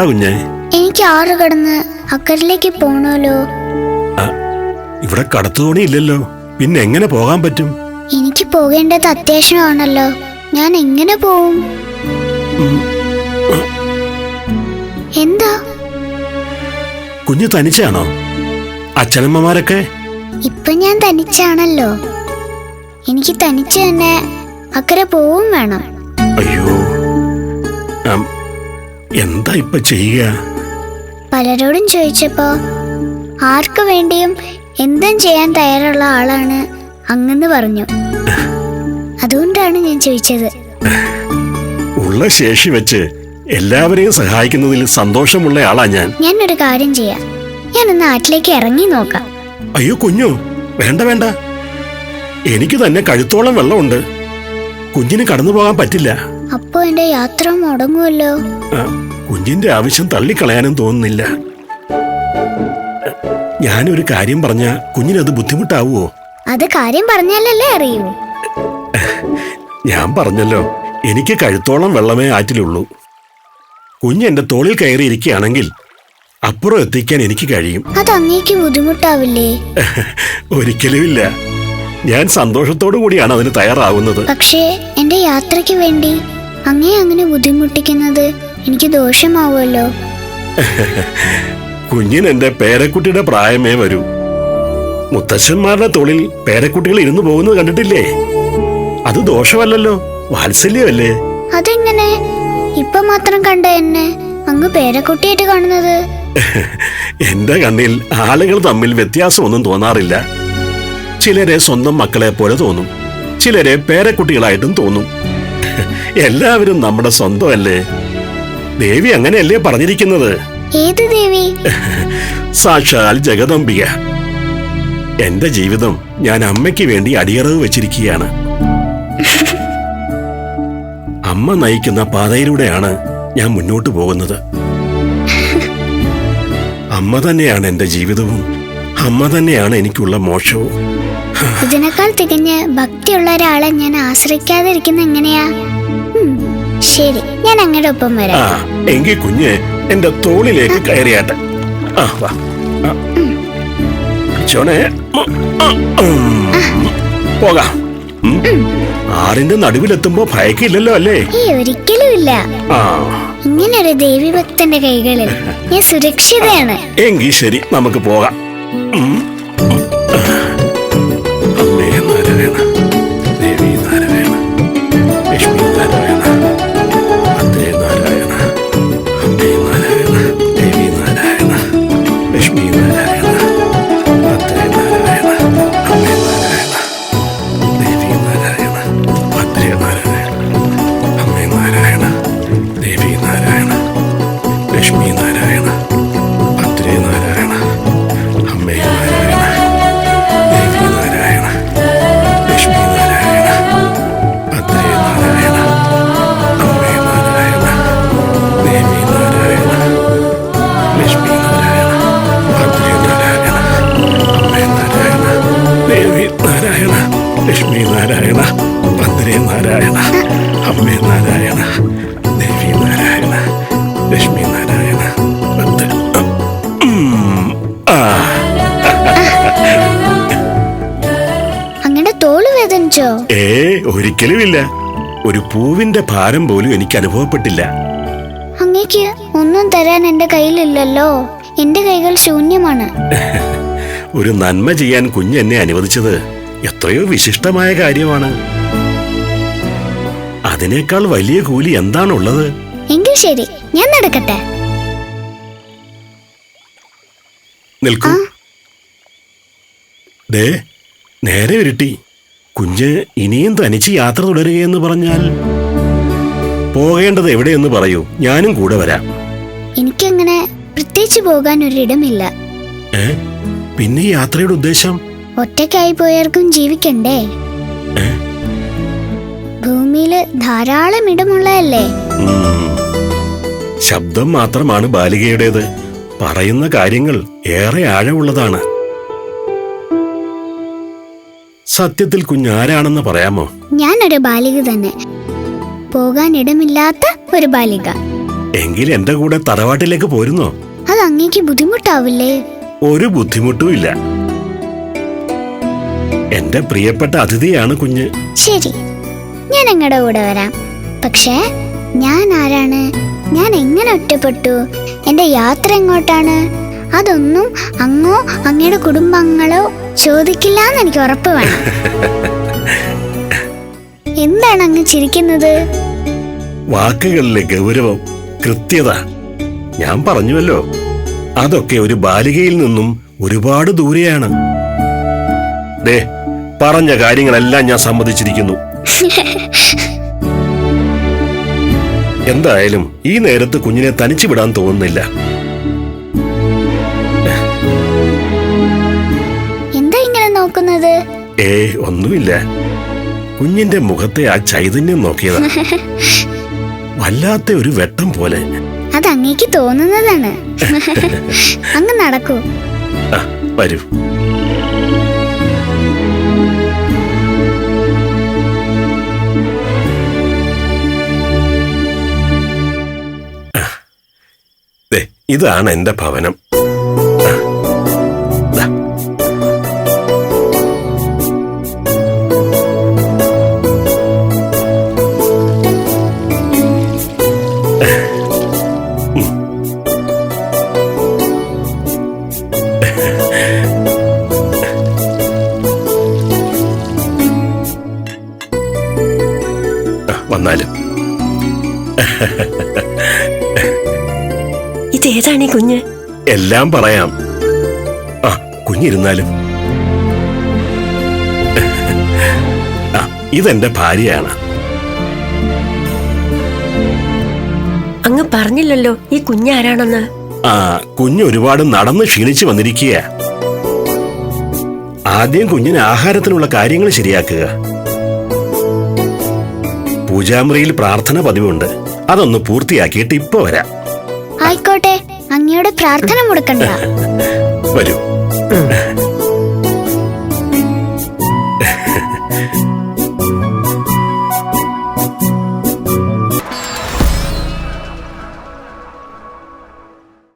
എന്താ കുഞ്ഞെ? എനിക്ക് ആറ് കടന്ന് അക്കരയിലേക്ക് പോണല്ലോ ഇവിടെ കടത്തുതോണി ഇല്ലല്ലോ പിന്നെ എങ്ങനെ പോകാൻ പറ്റും? എനിക്ക് പോകേണ്ടത് അത്യാവശ്യമാണല്ലോ. ഞാൻ എങ്ങനെ പോവും? എന്താ? കുഞ്ഞു തനിച്ചാണോ? അച്ഛനമ്മമാരൊക്കെ? ഇപ്പൊ ഞാൻ തനിച്ചാണല്ലോ. എനിക്ക് തനിച്ച് തന്നെ അക്കരെ പോവും വേണം. അയ്യോ. എന്താ ഇപ്പൊ ചെയ്യുക? പലരോടും ചോദിച്ചപ്പോ ആർക്കു വേണ്ടിയും എന്തും ചെയ്യാൻ തയ്യാറുള്ള ആളാണ് അങ്ങെന്ന് പറഞ്ഞു. അതുകൊണ്ടാണ് ഞാൻ ചോദിച്ചത്. ഉള്ള ശേഷി വെച്ച് എല്ലാവരെയും സഹായിക്കുന്നതിൽ സന്തോഷമുള്ള ആളാ ഞാൻ. ഞാൻ ഒരു കാര്യം ചെയ്യാം. ഞാനൊന്ന് നാട്ടിലേക്ക് ഇറങ്ങി നോക്കാം. അയ്യോ കുഞ്ഞു വേണ്ട വേണ്ട. എനിക്ക് തന്നെ കഴുത്തോളം വെള്ളമുണ്ട്. കുഞ്ഞിന് കടന്നു പോകാൻ പറ്റില്ല. അപ്പോ എന്റെ യാത്ര മുടങ്ങുമല്ലോ കുഞ്ഞിന്റെ ആവശ്യം തള്ളിക്കളയാനും തോന്നുന്നില്ല. ഞാനൊരു കാര്യം പറഞ്ഞ കുഞ്ഞിനത് ബുദ്ധിമുട്ടാവുമോ അത് കാര്യം പറഞ്ഞാലല്ലേ അറിയൂ. ഞാൻ പറഞ്ഞല്ലോ എനിക്ക് കഴുത്തോളം വെള്ളമേ ആറ്റിലുള്ളൂ. കുഞ്ഞ് എന്റെ തോളിൽ കയറിയിരിക്കുകയാണെങ്കിൽ അപ്പുറം എത്തിക്കാൻ എനിക്ക് കഴിയും. അത് അങ്ങേക്ക് ബുദ്ധിമുട്ടാവില്ലേ? ഒരിക്കലും ഇല്ല. ഞാൻ സന്തോഷത്തോടു കൂടിയാണ് അതിന് തയ്യാറാവുന്നത്. പക്ഷേ എന്റെ യാത്രയ്ക്ക് വേണ്ടി അങ്ങേ അങ്ങനെ ബുദ്ധിമുട്ടിക്കുന്നത് എനിക്ക് ദോഷമാവുമല്ലോ. കുഞ്ഞിന് എന്റെ പേരക്കുട്ടിയുടെ പ്രായമേ വരൂ. മുത്തശ്ശന്മാരുടെ തൊഴിൽ പേരക്കുട്ടികൾ ഇരുന്നു പോകുന്നത് കണ്ടിട്ടില്ലേ? അത് ദോഷമല്ലല്ലോ വാത്സല്യമല്ലേ? അതെങ്ങനെ? ഇപ്പൊ മാത്രം കണ്ട എന്നെ അങ്ങ് പേരക്കുട്ടിയായിട്ട് കാണുന്നത്. എന്റെ കണ്ണിൽ ആളുകൾ തമ്മിൽ വ്യത്യാസമൊന്നും തോന്നാറില്ല. ചിലരെ സ്വന്തം മക്കളെ പോലെ തോന്നും ചിലരെ പേരക്കുട്ടികളായിട്ടും തോന്നും. എല്ലാവരും നമ്മുടെ സ്വന്തമല്ലേ? ദേവി അങ്ങനെയല്ലേ പറഞ്ഞിരിക്കുന്നത്? ഏത് ദേവി? സാക്ഷാൽ ജഗദംബിക. എന്റെ ജീവിതം ഞാൻ അമ്മയ്ക്ക് വേണ്ടി അടിയറവ് വെച്ചിരിക്കുകയാണ്. അമ്മ നയിക്കുന്ന പാതയിലൂടെയാണ് ഞാൻ മുന്നോട്ട് പോകുന്നത്. അമ്മ തന്നെയാണ് എന്റെ ജീവിതവും. അമ്മ തന്നെയാണ് എനിക്കുള്ള മോക്ഷവും. ഇതിനേക്കാൾ തികഞ്ഞ് ഭക്തിയുള്ള ഒരാളെ ഞാൻ ആശ്രയിക്കാതിരിക്കുന്ന എങ്ങനെയാ? ശരി ഞാൻ അങ്ങയുടെ ഒപ്പം വരാം. എങ്കിൽ കുഞ്ഞ് എന്റെ തോളിലേക്ക് കയറിയാട്ടെ. ആ വാ. ചോനെ പോകാം. ആറിന്റെ നടുവിലെത്തുമ്പോ ഭയക്കില്ലല്ലോ അല്ലേ? ഒരിക്കലും ഇല്ല. ഇങ്ങനൊരു ദേവി ഭക്തന്റെ കൈകളിൽ ഞാൻ സുരക്ഷിതയാണ്. എങ്കി ശരി നമുക്ക് പോകാം. ഭദ്രേ നാരായണ അമ്മേ നാരായണ ദേവി നാരായണ ലക്ഷ്മി നാരായണ അങ്ങയുടെ തോൾ വേദനിച്ചോ? ഏ ഒരിക്കലുമില്ല. ഒരു പൂവിന്റെ ഭാരം പോലും എനിക്ക് അനുഭവപ്പെട്ടില്ല. അങ്ങേക്ക് ഒന്നും തരാൻ എന്റെ കയ്യിലില്ലല്ലോ. എന്റെ കൈകൾ ശൂന്യമാണ്. ഒരു നന്മ ചെയ്യാൻ കുഞ്ഞെന്നെ അനുവദിച്ചത് എത്രയോ വിശിഷ്ടമായ കാര്യമാണ്. അതിനേക്കാൾ വലിയ കൂലി എന്താണുള്ളത്? എങ്കിൽ ശരി ഞാൻ നടക്കട്ടെ. നിൽക്കൂ. ദേ നേരെ ഉരുട്ടി കുഞ്ഞ് ഇനിയും തനിച്ച് യാത്ര തുടരുകയെന്ന് പറഞ്ഞാൽ? പോകേണ്ടത് എവിടെയെന്ന് പറയൂ. ഞാനും കൂടെ വരാം. എനിക്കങ്ങനെ പ്രത്യേകിച്ച് പോകാൻ ഒരിടമില്ല. ഏ? പിന്നെ ഈ യാത്രയുടെ ഉദ്ദേശം? ഒറ്റയ്ക്കായി പോയവർക്കും ജീവിക്കണ്ടേ? ഭൂമിയിൽ ധാരാളം ഇടമുള്ളതല്ലേ? ശബ്ദം മാത്രമാണ് ബാലികയുടേത്. പറയുന്ന കാര്യങ്ങൾ ഏറെ ആഴമുള്ളതാണ്. സത്യത്തിൽ കുഞ്ഞാരാണെന്ന് പറയാമോ? ഞാനൊരു ബാലിക തന്നെ. പോകാൻ ഇടമില്ലാത്ത ഒരു ബാലിക. എങ്കിൽ എന്റെ കൂടെ തറവാട്ടിലേക്ക് പോരുന്നോ? അത് അങ്ങേക്ക് ബുദ്ധിമുട്ടാവില്ലേ? ഒരു ബുദ്ധിമുട്ടും ഇല്ല എന്റെ പ്രിയപ്പെട്ട അതിഥിയാണ് കുഞ്ഞ്. ശരി. ഞാൻ നിങ്ങളുടെ കൂടെ വരാം. പക്ഷേ ഞാൻ ആരാണ്? ഞാൻ എങ്ങനെ ഒറ്റപ്പെട്ടു? എന്റെ യാത്ര എങ്ങോട്ടാണ്? അതൊന്നും അങ്ങോ അങ്ങയുടെ കുടുംബാംഗങ്ങളോ ചോദിക്കില്ല എന്ന് എനിക്ക് ഉറപ്പ് വേണം. എന്താണ് അങ്ങ് ചിരിക്കുന്നത്? വാക്കുകളിലെ ഗൗരവം കൃത്യത. ഞാൻ പറഞ്ഞുവല്ലോ. അതൊക്കെ ഒരു ബാലികയിൽ നിന്നും ഒരുപാട് ദൂരെയാണ്. ദേ പറഞ്ഞ കാര്യങ്ങളെല്ലാം ഞാൻ സമ്മതിച്ചിരിക്കുന്നു. എന്തായാലും ഈ നേരത്ത് കുഞ്ഞിനെ തനിച്ചു വിടാൻ തോന്നുന്നില്ല. എന്താ ഇങ്ങനെ നോക്കുന്നത്? ഏ ഒന്നുമില്ല. കുഞ്ഞിന്റെ മുഖത്തെ ആ ചൈതന്യം നോക്കിയതാ. വല്ലാത്ത ഒരു വെട്ടം പോലെ. അത് അങ്ങേക്ക് തോന്നുന്നതാണ്. അങ്ങ് നടക്കൂ. വരൂ. ഇതാണ് എന്റെ ഭവനം. വന്നാലും. ഇതേതാണ് ഈ കുഞ്ഞ്? എല്ലാം പറയാം. ആ കുഞ്ഞിരുന്നാലും. ആ ഇതെന്റെ ഭാര്യയാണ്. അങ്ങ് പറഞ്ഞില്ലല്ലോ ഈ കുഞ്ഞാരാണെന്ന്. ആ കുഞ്ഞ് ഒരുപാട് നടന്ന് ക്ഷീണിച്ചു വന്നിരിക്കുക ആദ്യം കുഞ്ഞിന് ആഹാരത്തിനുള്ള കാര്യങ്ങൾ ശരിയാക്കുക. പൂജാമുറിയിൽ പ്രാർത്ഥന പതിവുണ്ട്. അതൊന്ന് പൂർത്തിയാക്കിയിട്ട് ഇപ്പൊ വരാം. ആയിക്കോട്ടെ അങ്ങയുടെ പ്രാർത്ഥന മുടക്കണ്ട വരൂ.